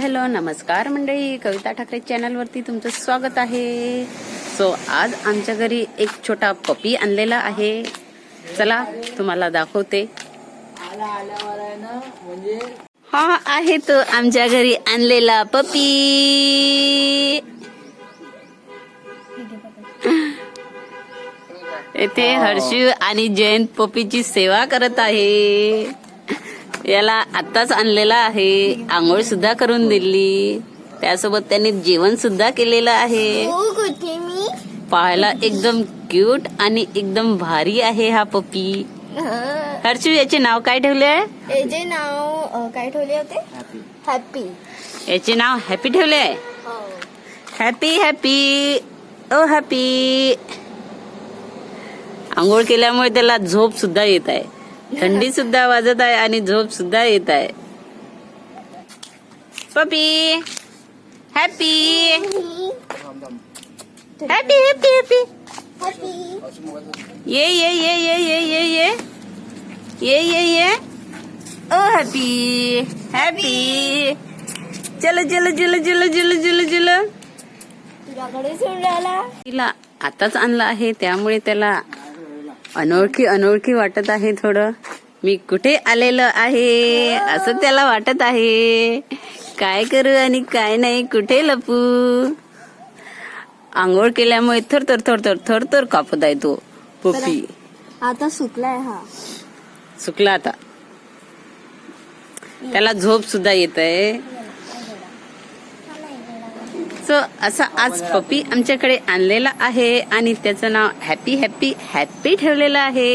Hello नमस्कार मंडळी. कविता ठाकरे चॅनलवरती तुमचं स्वागत आहे. सो आज आमच्या घरी एक छोटा पपी आणलेला आहे. चला तुम्हाला दाखवते. हा आहे तो आमच्या घरी आणलेला पपी येथे हर्षू आणि जयंत पपीची सेवा करत आहे. याला आत्ताच आणलेला आहे. आंघोळ सुद्धा करून दिली. त्यासोबत त्यांनी जेवण सुद्धा केलेलं आहे. हो पाहायला एकदम क्यूट आणि एकदम भारी आहे हा पपी. हर्षू याचे नाव काय ठेवले आहे? याचे नाव काय ठेवले होते? हॅपी याचे नाव हॅपी ठेवले आहे? हॅपी हॅपी ओ हॅपी आंघोळ केल्यामुळे त्याला झोप सुद्धा येत आहे. थंडी सुद्धा वाजत आहे आणि झोप सुद्धा येत आहे. Puppy happy happy happy happy ये ये ये ये ये ये ये. ये ये ये. ओ हॅपी हॅपी चलो चलो चलो चलो चलो चलो चलो. तिला आताच आणलं आहे त्यामुळे त्याला अनोळखी अनोळखी वाटत आहे थोडं. मी कुठे आलेलं आहे? असं त्याला वाटत आहे. काय करू आणि काय नाही कुठे लपू? आंघोळ केल्यामुळे थर थर थर थर थर थर कापत आहे तो पपी. आता सुकलाय हा. सुकला आता. त्याला झोप सुद्धा येत आहे सो असा आज पपी आमच्याकडे आणलेला आहे आणि त्याचं नाव हॅपी हॅपी हॅपी ठेवलेलं आहे.